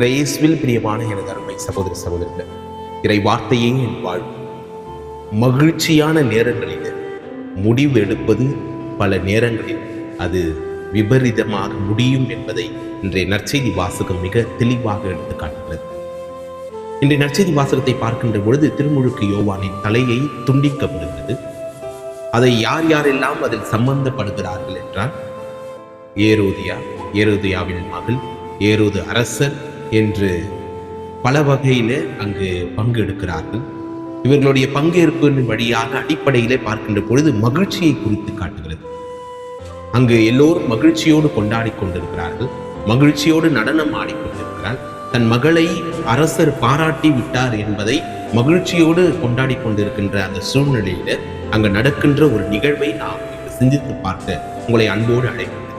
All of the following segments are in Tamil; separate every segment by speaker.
Speaker 1: கிரேஸ்வில் பிரியமான எனது அருமை சகோதர சகோதரர்கள் இறை வார்த்தையே என் வாழ்வு. மகிழ்ச்சியான நேரங்களில் முடிவு எடுப்பது பல நேரங்களில் அது விபரீதமாக முடியும் என்பதை இன்றைய நற்செய்தி வாசகம் மிக தெளிவாக எடுத்து காட்டுகிறது இன்றைய நற்செய்தி வாசகத்தை பார்க்கின்ற பொழுது திருமுழுக்கு யோவானின் தலையை துண்டிக்கப்படுகிறது அதை யார் யாரெல்லாம் அதில் சம்பந்தப்படுகிறார்கள் என்றால் ஏரோதியா ஏரோதியாவின் மகள் ஏரோது அரசர் என்று பல வகையில அங்கு பங்கெடுக்கிறார்கள். இவர்களுடைய பங்கேற்பின் வழியாக அடிப்படையிலே பார்க்கின்ற பொழுது மகிழ்ச்சியை குறித்து காட்டுகிறது. அங்கு எல்லோரும் மகிழ்ச்சியோடு கொண்டாடி கொண்டிருக்கிறார்கள். மகிழ்ச்சியோடு நடனம் ஆடிக்கொண்டிருக்கிறார் தன் மகளை அரசர் பாராட்டி விட்டார் என்பதை மகிழ்ச்சியோடு கொண்டாடி கொண்டிருக்கின்ற அந்த சூழ்நிலையில அங்கு நடக்கின்ற ஒரு நிகழ்வை நாம் சிந்தித்து பார்க்க உங்களை அன்போடு அழைக்கிறோம்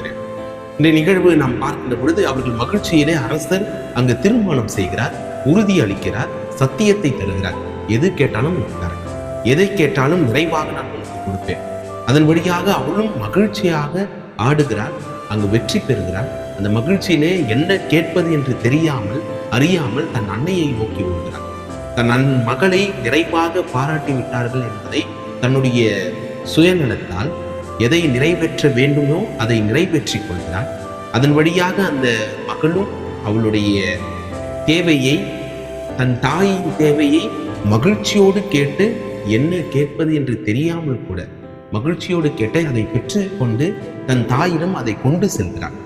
Speaker 1: இந்த நிகழ்வு நாம் பார்க்கின்ற பொழுது அவர்கள் மகிழ்ச்சியிலே அரசர் அங்கு திருமணம் செய்கிறார் உறுதி அளிக்கிறார் சத்தியத்தை தருகிறார். எது கேட்டாலும் உனக்கு எதை கேட்டாலும் நிறைவாக நான் உனக்கு கொடுப்பேன். அதன் வழியாக அவளும் மகிழ்ச்சியாக ஆடுகிறார் அங்கு வெற்றி பெறுகிறார் அந்த மகிழ்ச்சியிலே என்ன கேட்பது என்று தெரியாமல் அறியாமல் தன் அன்னையை நோக்கி ஓடுகிறார் தன் அன் மகளை நிறைவாக பாராட்டி விட்டார்கள் என்பதை தன்னுடைய சுயநலத்தால் எதை நிறைவேற்ற வேண்டுமோ அதை நிறைவேற்றிக் கொள்கிறார் அதன் வழியாக அந்த மகளும் அவளுடைய தேவையை தன் தாயின் தேவையை மகிழ்ச்சியோடு கேட்டு என்ன கேட்பது என்று தெரியாமல் கூட மகிழ்ச்சியோடு கேட்டு அதை பெற்று கொண்டு தன் தாயிடம் அதை கொண்டு செல்கிறார்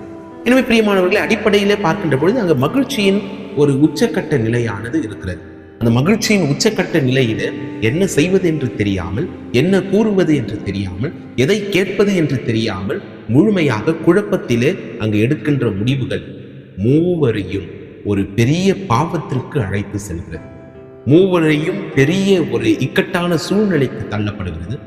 Speaker 1: எனவே பிரியமானவர்களை அடிப்படையிலே பார்க்கின்ற பொழுது அங்கு மகிழ்ச்சியின் ஒரு உச்சக்கட்ட நிலையானது இருக்கிறது. அந்த மகிழ்ச்சியின் உச்சக்கட்ட நிலையில என்ன செய்வது என்று தெரியாமல் என்ன கூறுவது என்று தெரியாமல் எதை கேட்பது என்று தெரியாமல் முழுமையாக குழப்பத்திலே அங்கு எடுக்கின்ற முடிவுகள் மூவரையும் ஒரு பெரிய பாவத்திற்கு அழைத்து செல்கிறது. மூவரையும் பெரிய ஒரு இக்கட்டான சூழ்நிலைக்கு தள்ளப்படுகிறது.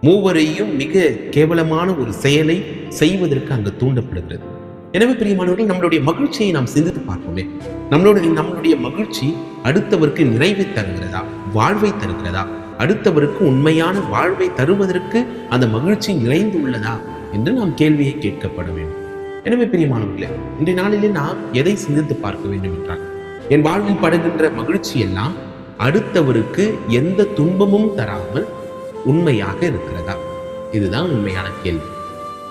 Speaker 1: மூவரையும் மிக கேவலமான ஒரு செயலை செய்வதற்கு அங்கு தூண்டப்படுகிறது. எனவே பிரியமானவர்கள் நம்மளுடைய மகிழ்ச்சியை நாம் சிந்தித்து பார்ப்போமே. நம்மளுடைய நம்மளுடைய மகிழ்ச்சி அடுத்தவருக்கு நிறைவை தருகிறதா? வாழ்வை தருகிறதா? அடுத்தவருக்கு உண்மையான வாழ்வை தருவதற்கு அந்த மகிழ்ச்சி நிறைந்து உள்ளதா என்று நாம் கேள்வியை கேட்கப்பட வேண்டும். எனவே பிரியமானவர்களே இன்றைய நாளிலே நாம் எதை சிந்தித்து பார்க்க வேண்டும் என்றால் என் வாழ்வில் படுகின்ற மகிழ்ச்சி எல்லாம் அடுத்தவருக்கு எந்த துன்பமும் தராமல் உண்மையாக இருக்கிறதா? இதுதான் உண்மையான கேள்வி.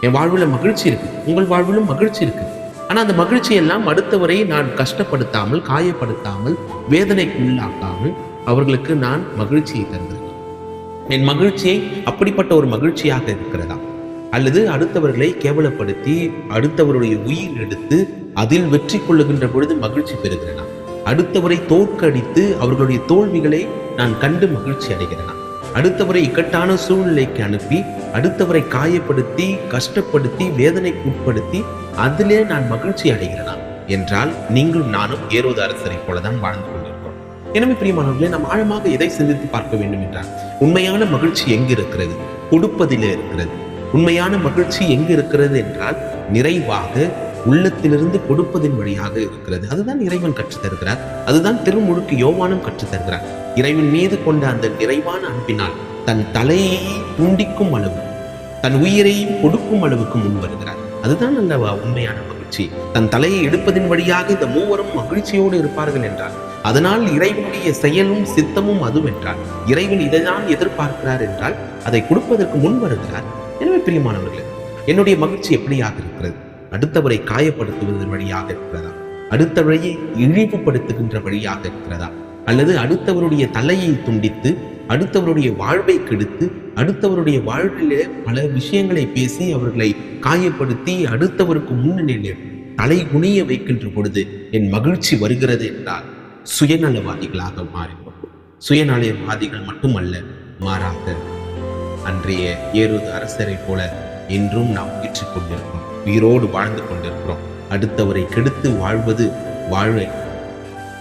Speaker 1: என் வாழ்வில் மகிழ்ச்சி இருக்கு. உங்கள் வாழ்விலும் மகிழ்ச்சி இருக்குது ஆனால் அந்த மகிழ்ச்சியெல்லாம் அடுத்தவரை நான் கஷ்டப்படுத்தாமல் காயப்படுத்தாமல் வேதனைக்கு உள்ளாக்காமல் அவர்களுக்கு நான் மகிழ்ச்சியை தந்திருக்கேன். என் மகிழ்ச்சியை அப்படிப்பட்ட ஒரு மகிழ்ச்சியாக இருக்கிறதா? அல்லது அடுத்தவர்களை கேவலப்படுத்தி அடுத்தவருடைய உயிர் எடுத்து அதில் வெற்றி கொள்ளுகின்ற பொழுது மகிழ்ச்சி பெறுகிறேனா அடுத்தவரை தோற்கடித்து அவர்களுடைய தோல்விகளை நான் கண்டு மகிழ்ச்சி அடைகிறேனா அடுத்தவரை இக்கட்டான சூழ்நிலைக்கு அனுப்பி அடுத்தவரை காயப்படுத்தி கஷ்டப்படுத்தி வேதனைக்கு உட்படுத்தி அதிலே நான் மகிழ்ச்சி அடைகிறேனா? என்றால் நீங்களும் நானும் ஏரோது அரசரை போலதான் வாழ்ந்து கொண்டிருக்கிறோம். எனவே பிரியமானவர்களே நாம் ஆழமாக எதை சிந்தித்து பார்க்க வேண்டும் என்றால் உண்மையான மகிழ்ச்சி எங்கு இருக்கிறது கொடுப்பதிலே இருக்கிறது. உண்மையான மகிழ்ச்சி எங்கு இருக்கிறது என்றால் நிறைவாக உள்ளத்திலிருந்து கொடுப்பதின் வழியாக இருக்கிறது. அதுதான் இறைவன் கற்றுத்தருகிறார். அதுதான் திருமுழுக்கு யோவானும் கற்றுத்தருகிறார். இறைவன் மீது கொண்ட அந்த நிறைவான அன்பினால் தன் தலையை துண்டிக்கும் அளவு தன் உயிரையும் கொடுக்கும் அளவுக்கு முன் வருகிறார். அதுதான் அல்லவா உண்மையான மகிழ்ச்சி. தன் தலையை எடுப்பதின் வழியாக இந்த மூவரும் மகிழ்ச்சியோடு இருப்பார்கள் என்றால் அதனால் இறைவனுடைய செயலும் சித்தமும் அதுவென்றால் இறைவன் இதைதான் எதிர்பார்க்கிறார் என்றால் அதை கொடுப்பதற்கு முன் வருகிறார். எனவே பிரியமானவர்களே என்னுடைய மகிழ்ச்சி எப்படியாக இருக்கிறது? அடுத்தவரை காயப்படுத்துவதன் வழியாக இருக்கிறதா? அடுத்தவரையை இழிவுபடுத்துகின்ற வழியாக இருக்கிறதா? அல்லது அடுத்தவருடைய தலையை துண்டித்து அடுத்தவருடைய வாழ்வை கெடுத்து அடுத்தவருடைய வாழ்விலே பல விஷயங்களை பேசி அவர்களை காயப்படுத்தி அடுத்தவருக்கு முன்னணியில் தலை குனிய வைக்கின்ற பொழுது என் மகிழ்ச்சி வருகிறது என்றால் சுயநலவாதிகளாக மாறினோம் சுயநலவாதிகள் மட்டுமல்ல மாறாக அன்றைய ஏறுது அரசரை போல என்றும் நாம் உயிற்றுக் கொண்டிருக்கிறோம். உயிரோடு வாழ்ந்து கொண்டிருக்கிறோம். அடுத்தவரை கெடுத்து வாழ்வது வாழ்வை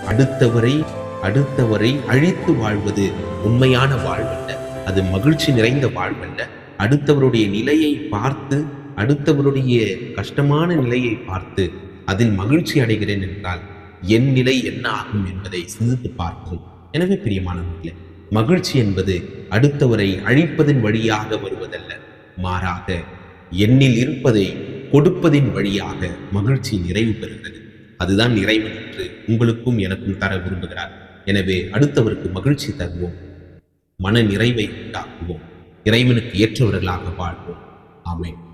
Speaker 1: அடுத்தவரை அடுத்தவரை அழித்து வாழ்வது உண்மையான வாழ்வல்ல. அது மகிழ்ச்சி நிறைந்த வாழ்வல்ல. அடுத்தவருடைய நிலையை பார்த்து அடுத்தவருடைய கஷ்டமான நிலையை பார்த்து அதில் மகிழ்ச்சி அடைகிறேன் என்றால் என் நிலை என்ன ஆகும் என்பதை சிந்தித்து பார்ப்போம். எனவே பிரியமானவர்களே மகிழ்ச்சி என்பது அடுத்தவரை அழிப்பதன் வழியாக வருவதல்ல. மாறாக என்னில் இருப்பதை கொடுப்பதின் வழியாக மகிழ்ச்சி நிறைவு பெறுகிறது. அதுதான் நிறைவு என்று உங்களுக்கும் எனக்கும் தர விரும்புகிறார். எனவே அடுத்தவருக்கு மகிழ்ச்சி தருவோம். மன நிறைவை உண்டாக்குவோம். இறைவனுக்கு ஏற்றவர்களாக வாழ்வோம். ஆமேன்.